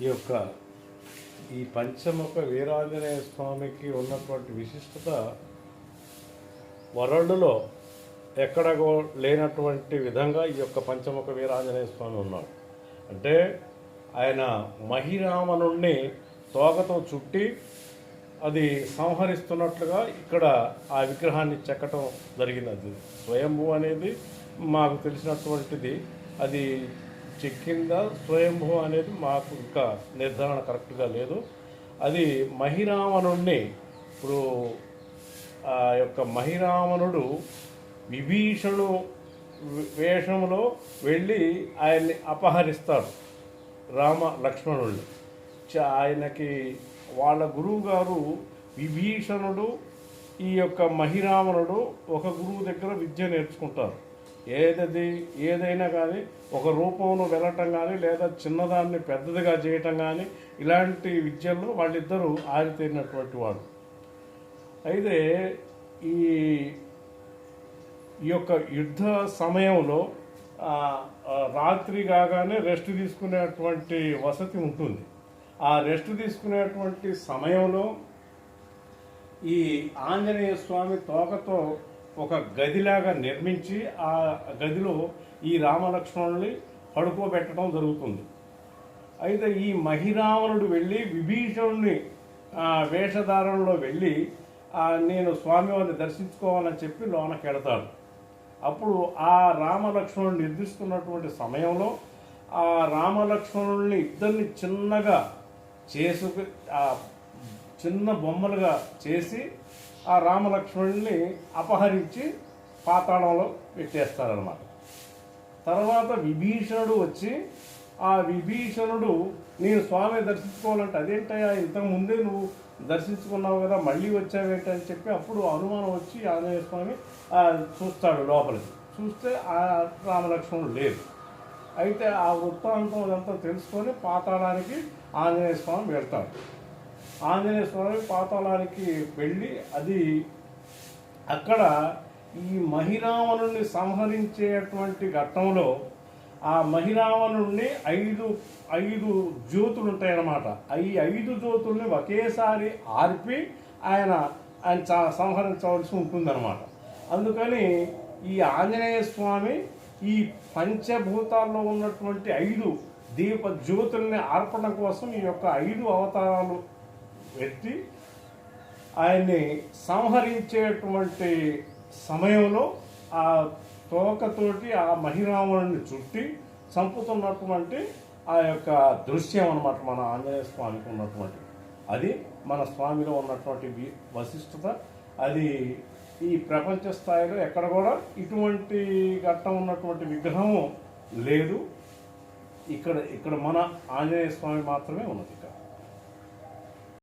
ఈ యొక్క ఈ పంచముఖ వీరాంజనేయ స్వామికి ఉన్నటువంటి విశిష్టత వరల్డ్లో ఎక్కడ లేనటువంటి విధంగా ఈ యొక్క పంచముఖ వీరాంజనేయ స్వామి ఉన్నాడు. అంటే ఆయన మహిరామనుణ్ణి తోకతో చుట్టి అది సంహరిస్తున్నట్లుగా ఇక్కడ ఆ విగ్రహాన్ని చెక్కటం జరిగింది. అది స్వయంభూ అనేది మాకు తెలిసినటువంటిది. అది చెక్కిందా స్వయంభూ అనేది మాకు ఇంకా నిర్ధారణ కరెక్ట్గా లేదు. అది మహిరావణుణ్ణి ఇప్పుడు ఆ యొక్క మహిరావణుడు విభీషణు వేషంలో వెళ్ళి ఆయన్ని అపహరిస్తాడు రామ లక్ష్మణుల్ని చ- ఆయనకి వాళ్ళ గురువు గారు విభీషణుడు ఈ యొక్క మహిరావణుడు ఒక గురువు దగ్గర విద్య నేర్చుకుంటారు. ఏదది ఏదైనా కానీ ఒక రూపంలో వెళ్ళటం కానీ లేదా చిన్నదాన్ని పెద్దదిగా చేయటం కానీ ఇలాంటి విద్యల్లో వాళ్ళిద్దరూ ఆరితేరినటువంటి వాడు అయితే ఈ ఈ యొక్క యుద్ధ సమయంలో రాత్రి కాగానే రెస్ట్ తీసుకునేటువంటి వసతి ఉంటుంది. ఆ రెస్ట్ తీసుకునేటువంటి సమయంలో ఈ ఆంజనేయ స్వామి తోకతో ఒక గదిలాగా నిర్మించి ఆ గదిలో ఈ రామలక్ష్మణుల్ని పడుకోబెట్టడం జరుగుతుంది. అయితే ఈ మహిరావణుడు వెళ్ళి విభీషణుని వేషధారణలో వెళ్ళి నేను స్వామివారిని దర్శించుకోవాలని చెప్పి లోనకెడతాడు అప్పుడు ఆ రామలక్ష్మణుడు నిర్దిస్తున్నటువంటి సమయంలో ఆ రామలక్ష్మణుల్ని ఇద్దరిని చిన్నగా చేసుకు చిన్న బొమ్మలుగా చేసి ఆ రామలక్ష్మణుల్ని అపహరించి పాతాళంలో పెట్టేస్తారనమాట తర్వాత విభీషణుడు వచ్చి ఆ విభీషణుడు నేను స్వామి దర్శించుకోవాలంటే అదేంటయ్యా? ఇంతకు ముందే నువ్వు దర్శించుకున్నావు కదా మళ్ళీ వచ్చావేంటి? అని చెప్పి అప్పుడు అనుమానం వచ్చి ఆంజనేయ స్వామి చూస్తాడు లోపలికి. చూస్తే ఆ రామలక్ష్మణుడు లేదు అయితే ఆ వృత్తాంతం అదంతా తెలుసుకొని పాతాళానికి ఆంజనేయ స్వామి వెళ్తాడు. ఆంజనేయ స్వామి పాతాళానికి వెళ్ళి అది అక్కడ ఈ మహిరావణుని సంహరించేటువంటి ఘట్టంలో ఆ మహిరావణుణ్ణి ఐదు ఐదు జ్యోతులు ఉంటాయన్నమాట. ఈ ఐదు జ్యోతుల్ని ఒకేసారి ఆర్పి ఆయన ఆయన చ- సంహరించవలసి ఉంటుందన్నమాట. అందుకని ఈ ఆంజనేయ స్వామి ఈ పంచభూతాల్లో ఉన్నటువంటి ఐదు దీప జ్యోతుల్ని ఆర్పడం కోసం ఈ యొక్క ఐదు అవతారాలు ఎత్తి ఆయన్ని సంహరించేటువంటి సమయంలో ఆ తోకతోటి ఆ మహిరావణుని చుట్టి చంపుతున్నటువంటి ఆ యొక్క దృశ్యం అన్నమాట మన ఆంజనేయ స్వామికి ఉన్నటువంటి. అది మన స్వామిలో ఉన్నటువంటి వశిష్ఠత. వశిష్టత అది ఈ ప్రపంచ స్థాయిలో ఎక్కడ కూడా ఇటువంటి ఘట్టం ఉన్నటువంటి విగ్రహం లేదు. ఇక్కడ ఇక్కడ మన ఆంజనేయ స్వామి మాత్రమే ఉన్నది